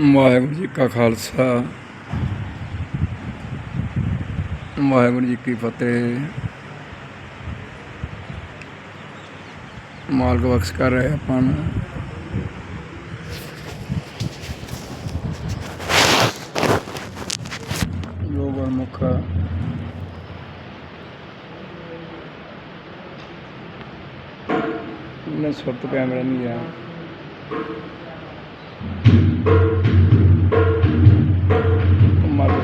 ਵਾਹਿਗੁਰੂ ਜੀ ਕਾ ਖਾਲਸਾ। ਵਾਹਿਗੁਰੂ ਜੀ ਕੀ ਫਤਿਹ। ਮਾਲਕ ਬਖਸ਼ ਕਰ ਰਹੇ ਆਪਾਂ ਨੂੰ। ਯੋਗ ਗੁਰਮੁਖ ਨੇ ਸੁਰਤ ਕੈਮਰਾ ਨਹੀਂ ਆ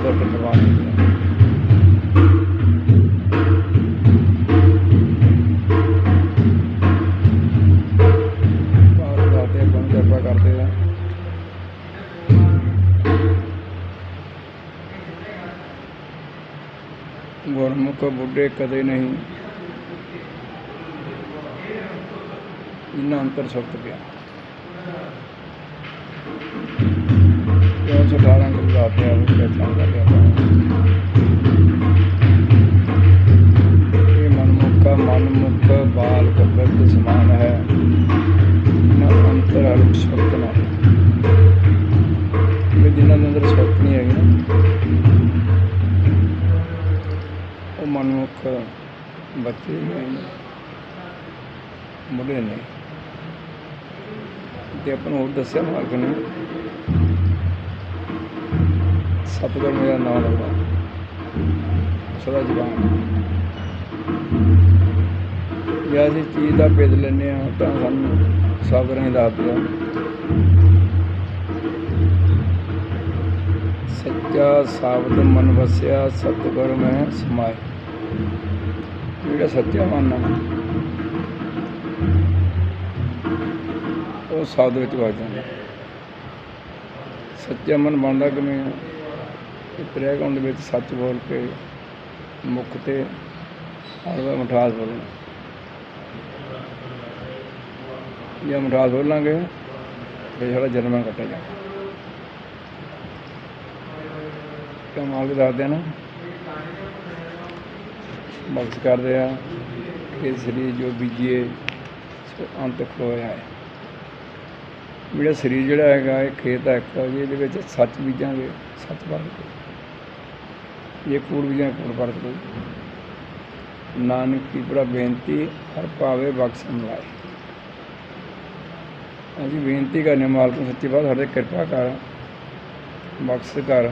ਮਰਦ ਦਾ ਪਰਵਾਹ ਨਹੀਂ ਹੈ ਕਰਦੇ ਗੁਰਮੁਖ ਬੁੱਢੇ ਕਦੇ ਨਹੀਂ। ਇਨਾ ਅੰਤਰ ਸੁੱਤ ਪਿਆ। ਜੋ ਸਟਾਰਾਂ ਕੋਲ ਦਾਤੇ ਆ ਉਹ ਬੈਠਾ ਕਰਦੇ ਆ ਇਹ ਮਨਮੁਖ ਮਨਮੁਖ ਬਾਲ ਕਬਰ ਸਮਾਨ ਹੈ। ਨਾ ਅੰਤਰ ਅਰੁਪ ਸੁੱਤ ਜਿਨ੍ਹਾਂ ਦੇ ਅੰਦਰ ਸੁੱਤ ਨਹੀਂ ਹੈਗੀ ਨਾ, ਉਹ ਮਨਮੁਖ ਬੱਚੇ ਨੇ, ਮੁੰਡੇ ਨੇ। ਤੇ ਆਪਾਂ ਨੂੰ ਹੋਰ ਦੱਸਿਆ ਮਾਰਗ ਨੇ ਸਤਿਗੁਰ ਮੇਰਾ ਨਾਮ ਲੱਗਦਾ ਸਦਾ ਜਵਾਨ। ਜੇ ਅਸੀਂ ਚੀਜ਼ ਦਾ ਭੇਦ ਲੈਂਦੇ ਹਾਂ, ਤਾਂ ਸਾਨੂੰ ਸਭ ਸਬਰ ਦਾ ਦੱਸਦੇ ਸੱਚਾ ਸਾਬਤ ਮਨ ਵਸਿਆ, ਸਤਿਗੁਰ ਮੈਂ ਸਮਾਏ। ਜਿਹੜਾ ਸੱਚਾ ਮਨ ਆ, ਉਹ ਸਾਧ ਵਿੱਚ ਵਜ ਜਾਂਦਾ। ਸੱਚਾ ਮਨ ਬਣਦਾ ਕਿਵੇਂ ਆ? ਕਿ ਤ੍ਰੈ ਦੇ ਵਿੱਚ ਸੱਚ ਬੋਲ ਕੇ ਮੁੱਖ ਤੇ ਹਰ ਮਠਾਸ ਬੋਲਣਾ। ਜੇ ਮਠਾਸ ਬੋਲਾਂਗੇ, ਤੇ ਸਾਡਾ ਜਨਮ ਕੱਟਿਆ ਜਾ ਕਿਉਂ ਮਾਲਕ ਦੱਸਦੇ ਨਾ, ਬਖਸ਼ ਕਰਦੇ ਆ ਕਿ ਸਰੀਰ ਜੋ ਬੀਜੀਏ, ਸੋ ਅੰਤ ਖੋਇਆ ਹੈ। ਮੇਰਾ ਸਰੀਰ ਜਿਹੜਾ ਹੈਗਾ, ਇਹ ਖੇਤ ਹੈ, ਇੱਕ ਇਹਦੇ ਵਿੱਚ ਸੱਚ ਬੀਜਾਂਗੇ, ਸੱਚ ਵਰਤ ਜੇ ਕੂੜ ਬੀਜਾਂ ਵਰਤ ਕੋਈ ਨਾਨਕ ਕੀ ਬੜਾ ਬੇਨਤੀ, ਹਰ ਪਾਵੇ ਬਖਸ਼ ਮਲਾਏ ਅਸੀਂ ਬੇਨਤੀ ਕਰਨੇ ਮਾਲਕ ਨੂੰ ਸੱਚੀ ਬਾਤ, ਸਾਡੇ ਕਿਰਪਾ ਕਰ, ਬਖਸ਼ ਕਰ।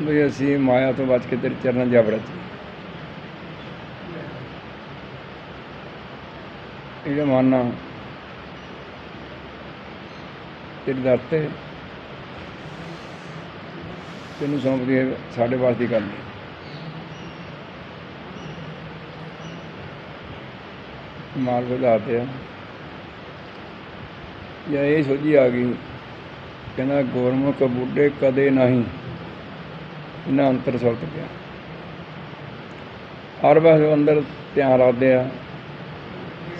ਵੀ ਅਸੀਂ ਮਾਇਆ ਤੋਂ ਬਚ ਕੇ ਤੇਰੇ ਚਰਨਾਂ 'ਚ ਜਾ ਵੜਾਂਗੇ ਇਹ ਜਿਹੜਾ ਮਨ ਤੇਰੇ ਦਰ ਤੇ। ਤੈਨੂੰ ਸੌਂਪਦੀ ਹੈ, ਸਾਡੇ ਵਾਸਤੇ ਗੱਲ ਨਹੀਂ। ਮਾਲ ਵਧਾਤੇ ਆ ਜਾਂ ਇਹ ਸੋਝੀ ਆ ਗਈ, ਕਹਿੰਦਾ ਗੁਰਮੁਖ ਬੁੱਢੇ ਕਦੇ ਨਹੀਂ। ਇਹਨਾਂ ਅੰਤਰ ਸੁਲਟ ਗਿਆ। ਹਰ ਵਾਰ ਅੰਦਰ ਧਿਆਨ ਰੱਖਦੇ ਆ।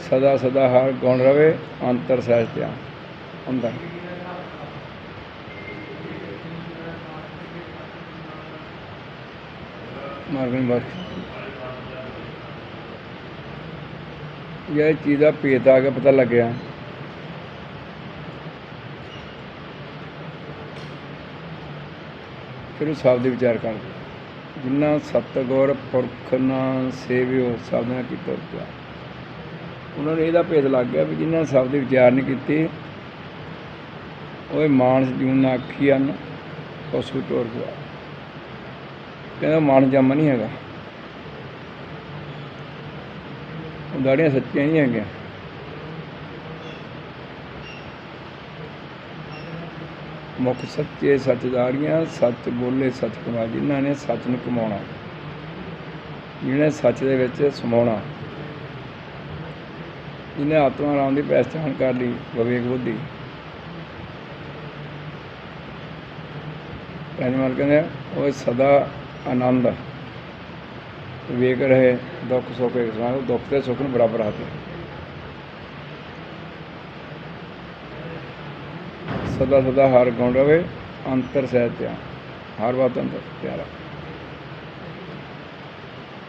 ਸਦਾ ਸਦਾ ਹਰ ਗੁਣ ਰਵੇ, ਅੰਤਰ ਸਹਿਜ ਧਿਆਨ, ਅੰਦਰ। ਮਾਰਗਨ ਬਸ। ਇਹ ਚੀਜ਼ ਦਾ ਭੇਦ ਆ ਕੇ ਪਤਾ ਲੱਗਿਆ ਫਿਰ ਉਹ ਸ਼ਬਦ ਵਿਚਾਰ ਕਰ ਜਿੰਨਾ ਸਤਗੁਰ ਪੁਰਖ ਨਾ ਸੇਵਿਓ, ਸਭ ਨਾਲ ਕੀਤਾ ਉਪਿਆ ਉਹਨਾਂ ਨੂੰ ਇਹਦਾ ਭੇਦ ਲੱਗ ਗਿਆ ਵੀ ਜਿਨ੍ਹਾਂ ਸ਼ਬਦ ਦੀ ਵਿਚਾਰ ਨਹੀਂ ਕੀਤੀ, ਉਹ ਮਾਨਸ ਜੂਨ ਨਾ ਆਖੀ ਹਨ ਪਸ਼ੂ ਟੋਰ ਗਿਆ। ਕਹਿੰਦਾ ਮਨ ਜੰਮ ਨਹੀਂ ਹੈਗਾ। ਉਹ ਦਾੜੀਆਂ ਸੱਚੀਆਂ ਨਹੀਂ ਹੈਗੀਆਂ। ਮੁਖ ਸੱਚੇ ਸੱਚ ਦਾੜੀਆਂ ਸੱਚ ਬੋਲੇ ਸੱਚ ਕਮਾ ਜਿਨ੍ਹਾਂ ਨੇ ਸੱਚ ਨੂੰ ਕਮਾਉਣਾ, ਜਿਹਨੇ ਸੱਚ ਦੇ ਵਿੱਚ ਸਮਾਉਣਾ, ਜਿਹਨੇ ਆਤਮਾ ਰਾਮ ਦੀ ਪਹਿਚਾਣ ਕਰ ਲਈ, ਵਿਵੇਕ ਬੁੱਧੀ। ਪਹਿਲਵਾਨ ਕਹਿੰਦੇ ਉਹ ਸਦਾ ਆਨੰਦ। ਵੇਖ ਰਹੇ ਦੁੱਖ ਸੁੱਖ ਇੱਕ ਸਮਾਨ ਦੁੱਖ ਤੇ ਸੁੱਖ ਨੂੰ ਬਰਾਬਰ ਆਤੇ ਸਦਾ ਸਦਾ ਹਰ ਗੁਣ ਰਵੇ, ਅੰਤਰ ਸਹਿਜ ਧਿਆਨ। ਹਰ ਬਾਤ ਅੰਦਰ ਪਿਆਰਾ।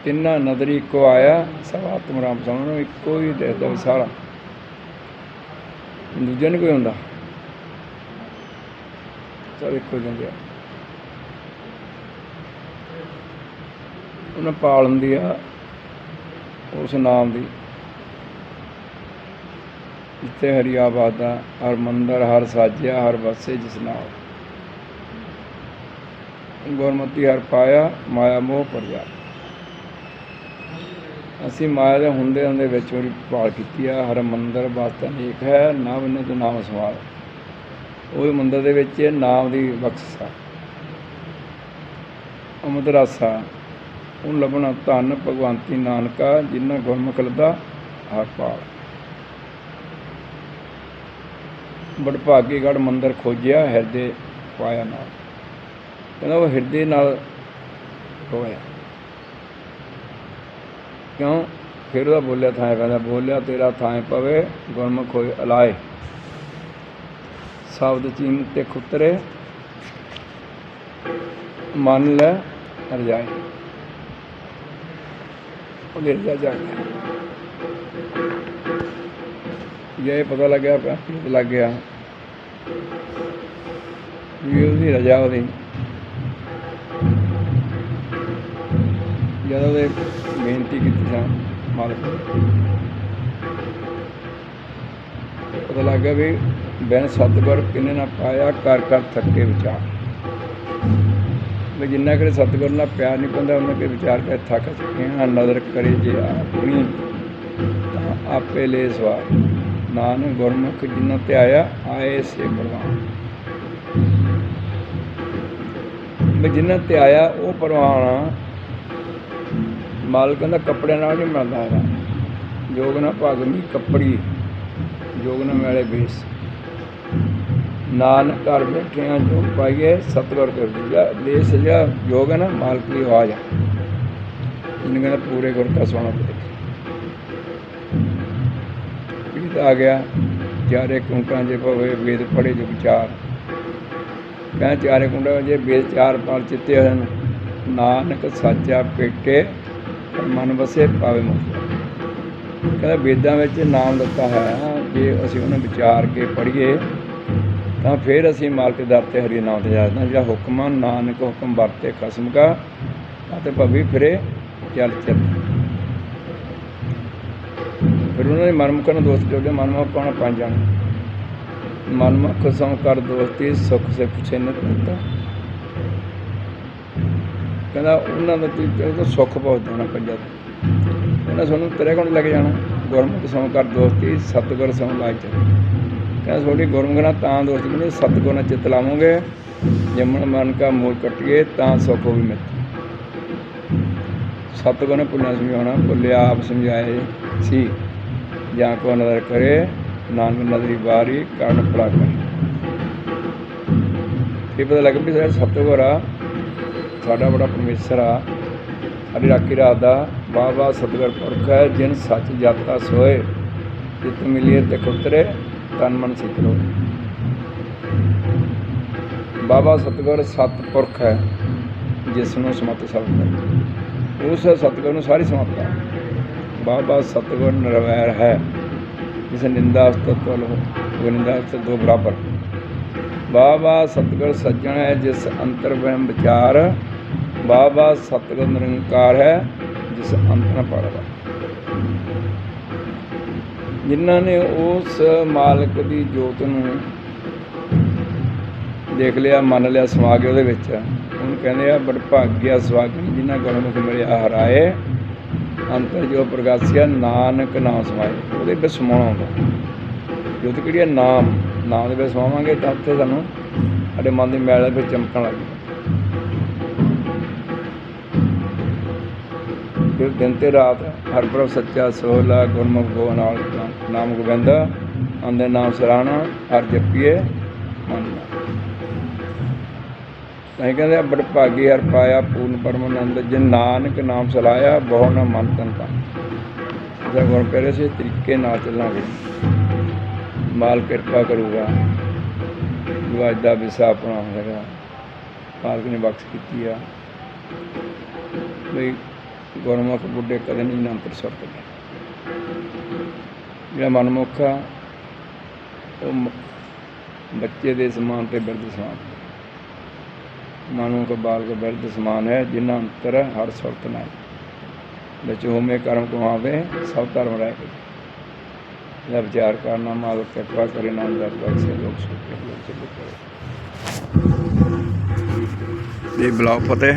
ਤਿੰਨਾਂ ਨਦਰੀ ਇੱਕੋ ਆਇਆ, ਸਭ ਆਤਮ ਰਾਮ ਸਾਹਮਣੇ, ਇੱਕੋ ਹੀ ਦੇਖਦਾ ਵੀ ਸਾਰਾ ਦੂਜਾ ਨੂੰ ਕੋਈ ਹੁੰਦਾ? ਸਭ ਇੱਕੋ ਜਿਹੇ ਉਹਨੇ ਪਾਲ ਹੁੰਦੀ ਆ, ਉਸ ਨਾਮ ਦੀ। ਜਿੱਥੇ ਹਰੀ ਆਬਾਦਾ ਹਰ ਮੰਦਰ, ਹਰ ਸਾਜਿਆ ਹਰ ਵਸੇ ਜਿਸ ਨਾਮ ਗੁਰਮਤੀ ਹਰ ਪਾਇਆ, ਮਾਇਆ ਮੋਹ ਪਰਜਾ ਅਸੀਂ ਮਾਇਆ ਦੇ ਹੁੰਦੇ ਹੁੰਦੇ ਵਿੱਚ ਉਹਦੀ ਭਾਲ ਕੀਤੀ ਆ, ਹਰ ਮੰਦਰ ਵਾਸਤਾ ਨੇਕ ਹੈ ਨਾ ਬੰਨੇ ਤੋਂ ਨਾਮ ਸਵਾਲ। ਉਹ ਮੰਦਰ ਦੇ ਵਿੱਚ ਨਾਮ ਦੀ ਬਖਸ਼ਿਸ਼ ਆ। ਅਮਦ ਰਾਸਾ ਉਹ ਲੱਭਣਾ ਧੰਨ ਭਗਵੰਤੀ ਨਾਨਕਾ, ਜਿਨ੍ਹਾਂ ਗੁਰਮੁਖ ਲੱਦਾ ਹਰ ਪਾਲ। ਮੰਦਰ ਖੋਜਿਆ, ਹਿਰਦੇ ਪਾਇਆ ਨਾਲ। ਕਹਿੰਦਾ ਉਹ ਹਿਰਦੇ ਨਾਲ ਹੋਇਆ ਕਿਉਂ? ਫਿਰ ਉਹਦਾ ਬੋਲਿਆ ਥਾਂ ਕਹਿੰਦਾ ਬੋਲਿਆ ਤੇਰਾ ਥਾਂ ਪਵੇ, ਗੁਰਮੁਖ ਹੋਏ ਅਲਾਏ। ਸ਼ਬਦ ਚੀਨ ਤੇ ਖੁਤਰੇ ਮੰਨ ਲੈ ਰਜਾਏ। ਉਹ ਜਾ ਗਿਆ ਇਹ ਪਤਾ ਲੱਗਿਆ ਪਿਆ ਪਤਾ ਲੱਗ ਗਿਆ। ਵੀ ਉਹਦੀ ਰਜਾ ਉਹਦੀ। ਜਦੋਂ ਉਹਦੇ ਬੇਨਤੀ ਕੀਤੀ ਸਾਂ ਮਾਲਕ ਪਤਾ ਲੱਗ ਗਿਆ ਵੀ ਬੈਨ ਸਤਿਗੁਰ ਕਿਨੇ ਨਾ ਪਾਇਆ ਕਰ ਕਰ ਥੱਕੇ ਵਿਚਾਰ। ਵੀ ਜਿੰਨਾ ਕਿ ਸਤਿਗੁਰ ਨਾਲ ਪਿਆਰ ਨਹੀਂ ਪੈਂਦਾ ਉਹਨਾਂ ਕੇ ਵਿਚਾਰ ਕੇ ਥੱਕ ਸਕੇ ਹਾਂ। ਨਜ਼ਰ ਕਰੇ ਜੇ ਆਪਣੀ, ਤਾਂ ਆਪੇ ਲੈ ਸਵਾਰ। ਨਾਨਕ ਗੁਰਮੁਖ ਜਿਨ੍ਹਾਂ ਤੇ ਆਇਆ, ਆਏ ਸੇ ਪ੍ਰਵਾਨ। ਵੀ ਜਿਨ੍ਹਾਂ ਤੇ ਆਇਆ, ਉਹ ਪ੍ਰਵਾਨ ਮਾਲਕ ਦਾ ਕੱਪੜਿਆਂ ਨਾਲ ਨਹੀਂ ਮਿਲਦਾ ਹੈਗਾ। ਜੋਗ ਨਾ ਭਗਮੀ ਕੱਪੜੀ। ਜੋਗ ਨਾ ਮੈਲੇ ਬੇਸ ਨਾਨਕ ਘਰ ਬੈਠਿਆਂ ਜੋ ਪਾਈਏ ਸਤਿਗੁਰ ਕਰ ਦਿਆ ਦੇਸ ਜਿਹੜਾ ਯੋਗ ਹੈ ਨਾ, ਮਾਲਕ ਦੀ ਆਵਾਜ਼ ਆ ਇਹਨੂੰ ਕਹਿੰਦਾ ਪੂਰੇ ਗੁਰ ਕਾ ਸੁਣਾ ਪੜੇ ਇਹ ਆ ਗਿਆ, ਚਾਰੇ ਕੁੰਟਾਂ ਜੇ ਭਵੇ, ਵੇਦ ਪੜੇ ਜੋ ਵਿਚਾਰ। ਕਹਿੰਦਾ ਚਾਰੇ ਕੁੰਟਾਂ ਜੇ ਵੇਦ ਚਾਰ ਪਾਲ ਚਿੱਤੇ ਹਨ, ਨਾਨਕ ਸਾਚਾ ਪੇਟੇ, ਮਨ ਵਸੇ ਪਾਵੇ ਮੁਕਤ ਕਹਿੰਦਾ ਵੇਦਾਂ ਵਿੱਚ ਨਾਮ ਦਿੱਤਾ ਹੈ, ਜੇ ਅਸੀਂ ਉਹਨੂੰ ਵਿਚਾਰ ਕੇ ਪੜ੍ਹੀਏ ਤਾਂ ਫਿਰ ਅਸੀਂ ਮਾਲਕ ਦਰ ਤੇ ਹਰੀ ਨਾਮ ਤੇ ਜਾਣਾ ਜਿਹੜਾ ਹੁਕਮ ਆ, ਨਾਨਕ ਹੁਕਮ ਵਰਤੇ ਖਸਮ ਕਾ ਅਤੇ ਭਵੀ ਫਿਰੇ ਚੱਲ ਚੱਲ। ਫਿਰ ਉਹਨਾਂ ਨੇ ਮਨਮੁਖ ਨੂੰ ਦੋਸਤ ਜੋੜੇ ਮਨਮੁਖ ਕੌਣ ਪੰਜ ਜਾਣ। ਮਨਮੁਖ ਸਮ ਕਰ ਦੋਸਤੀ ਸੁਖ ਸੇ ਪੁੱਛੇ ਨਿਤ ਨਿਤ ਕਹਿੰਦਾ ਉਹਨਾਂ ਦਾ ਤੇ ਸੁੱਖ ਬਹੁਤ ਦੇਣਾ ਪੰਜਾ ਤੇ ਉਹਨਾਂ ਸਾਨੂੰ ਤੇਰੇ ਕੋਲ ਲੈ ਕੇ ਜਾਣਾ। ਗੁਰਮੁਖ ਸਮ ਕਰ ਦੋਸਤੀ ਸਤਿਗੁਰ ਸਮ ਲਾਇ ਚੱਲ। ਕਹਿੰਦਾ ਤੁਹਾਡੀ ਗੁਰਮੁਖ ਤਾਂ ਦੋਸਤ ਕਹਿੰਦੇ ਸਤਿਗੁਰ ਨਾਲ ਚਿੱਤ ਲਾਵੋਗੇ ਜਮਨ ਮਨ ਕਾ ਮੂਲ ਕਟਿਏ, ਤਾਂ ਸੁਖ ਹੋਵੇ ਮਿੱਤ ਸਤਿਗੁਰ ਨੇ ਪੁੰਨਿਆ ਸਮਝਾਉਣਾ, ਭੁੱਲਿਆ ਆਪ ਸਮਝਾਏ ਸੀ। ਜਾਂ ਕੋ ਨਜ਼ਰ ਕਰੇ, ਨਾਨਕ ਨਜ਼ਰੀ ਬਾਰੀ ਕਰਨ ਪੜਾ ਕਰੇ। ਇਹ ਪਤਾ ਲੱਗ ਵੀ ਸਾਡਾ ਸਤਿਗੁਰ ਆ, ਸਾਡਾ ਬੜਾ ਪਰਮੇਸ਼ਰ ਆ। ਸਾਡੀ ਰਾਖੀ ਰਾਤ ਦਾ ਵਾਹ ਵਾਹ ਸਤਿਗੁਰ ਪੁਰਖ ਹੈ, ਜਿਨ ਸੱਚ ਜਾਤਾ ਸੋਏ, ਜਿਤ ਮਿਲੀਏ ਤੇ ਉਤਰੇ ਤਨ ਮਨ ਸਿਕਰੋ ਬਾਬਾ ਸਤਿਗੁਰ ਸਤਪੁਰਖ ਹੈ ਜਿਸ ਨੂੰ ਸਮਤ ਸ਼ਬਦ ਉਸ ਸਤਿਗੁਰ ਨੂੰ ਸਾਰੀ ਸਮਤ ਹੈ ਬਾਬਾ ਸਤਿਗੁਰ ਨਿਰਵੈਰ ਹੈ, ਜਿਸ ਨਿੰਦਾ ਉਸਤਤ ਲੋ ਉਹ ਨਿੰਦਾ ਉਸਤਤ ਦੋ ਬਰਾਬਰ। ਬਾਬਾ ਸਤਿਗੁਰ ਸੱਜਣ ਹੈ, ਜਿਸ ਅੰਤਰ ਵਹਿਮ ਵਿਚਾਰ। ਬਾਬਾ ਸਤਿਗੁਰ ਨਿਰੰਕਾਰ ਹੈ, ਜਿਸ ਅੰਤ ਨ ਪੜਦਾ ਜਿਨ੍ਹਾਂ ਨੇ ਉਸ ਮਾਲਕ ਦੀ ਜੋਤ ਨੂੰ ਦੇਖ ਲਿਆ, ਮੰਨ ਲਿਆ, ਸਮਾ ਕੇ ਉਹਦੇ ਵਿੱਚ। ਉਹਨੂੰ ਕਹਿੰਦੇ ਆ, ਬੜ ਭਾਗਿਆ ਸੁਆਗਣੀ ਜਿਨ੍ਹਾਂ ਗੁਰਮੁਖ ਮਿਲਿਆ ਹਰਾਏ ਅੰਤਰ ਜੋ ਪ੍ਰਗਾਸਿਆ, ਨਾਨਕ ਨਾਮ ਸਮਾਏ। ਉਹਦੇ ਵਿੱਚ ਸਮਾਉਣਾ ਹੁੰਦਾ। ਜੋਤ ਕਿਹੜੀ ਹੈ ਨਾਮ। ਨਾਮ ਦੇ ਵਿੱਚ ਸਮਾਵਾਂਗੇ ਤਾਂ ਉੱਥੇ ਸਾਨੂੰ ਸਾਡੇ ਮਨ ਦੀ ਮੈਲ ਵਿੱਚ ਚਮਕਣ ਲੱਗ ਫਿਰ ਦਿਨ ਤੇ ਰਾਤ ਹਰ ਪ੍ਰਭ ਸੱਚਾ ਸੋਹਲਾ ਗੁਰਮੁਖ ਗੋ ਨਾਲ ਨਾਮ ਗੋਬਿੰਦ ਅੰਦੇ ਨਾਮ ਸਰਾਣਾ, ਹਰ ਜਪੀਏ ਮਨ ਨਾਲ ਨਹੀਂ ਕਹਿੰਦੇ ਬੜ ਭਾਗੀ ਹਰ ਪਾਇਆ ਪੂਰਨ ਪਰਮਾਨੰਦ, ਜਿਨ ਨਾਨਕ ਨਾਮ ਸਲਾਇਆ, ਬਹੁ ਨਾ ਮਨ ਤਨ ਤਾਂ ਜੇ ਗੁਰ ਪਿਆਰੇ ਸੇ, ਤਰੀਕੇ ਨਾਲ ਚੱਲਾਂਗੇ। ਮਾਲ ਕਿਰਪਾ ਕਰੂਗਾ। ਜੋ ਅੱਜ ਦਾ ਵਿਸਾ ਆਪਣਾ ਹੈਗਾ ਮਾਲਕ ਨੇ ਬਖਸ਼ ਕੀਤੀ ਆ। ਬਈ ਗੁਰਮੁਖ ਬੁੱਢੇ ਕਦੇ ਨਹੀਂ ਨਾਮ ਪਰ ਸਕਦੇ ਜਿਹੜਾ ਮਨਮੁਖ ਆ, ਉਹ ਬੱਚੇ ਦੇ ਸਮਾਨ ਤੇ ਬਿਰਧ ਸਮਾਨ। ਮਨੁ ਕੋ ਬਿਰਧ ਸਮਾਨ ਹੈ, ਜਿਨ੍ਹਾਂ ਅੰਤਰ ਹਰ ਸੁਰਤ ਨਾਲ ਵਿੱਚ ਹੋਮੇ ਕਰਮ ਕਮਾਵੇ, ਸਭ ਧਰਮ ਰਹਿ ਕੇ ਇਹਦਾ ਵਿਚਾਰ ਕਰਨਾ, ਮਾਲਕ ਕਿਰਪਾ ਕਰੇ, ਨਾਮ ਦਾ ਬਖਸ਼ੇ ਲੋਕ ਸੁਖ ਲੋਕ ਚੱਲੇ ਕਰੇ। ਇਹ ਬਲਾਉ ਫਤਿਹ।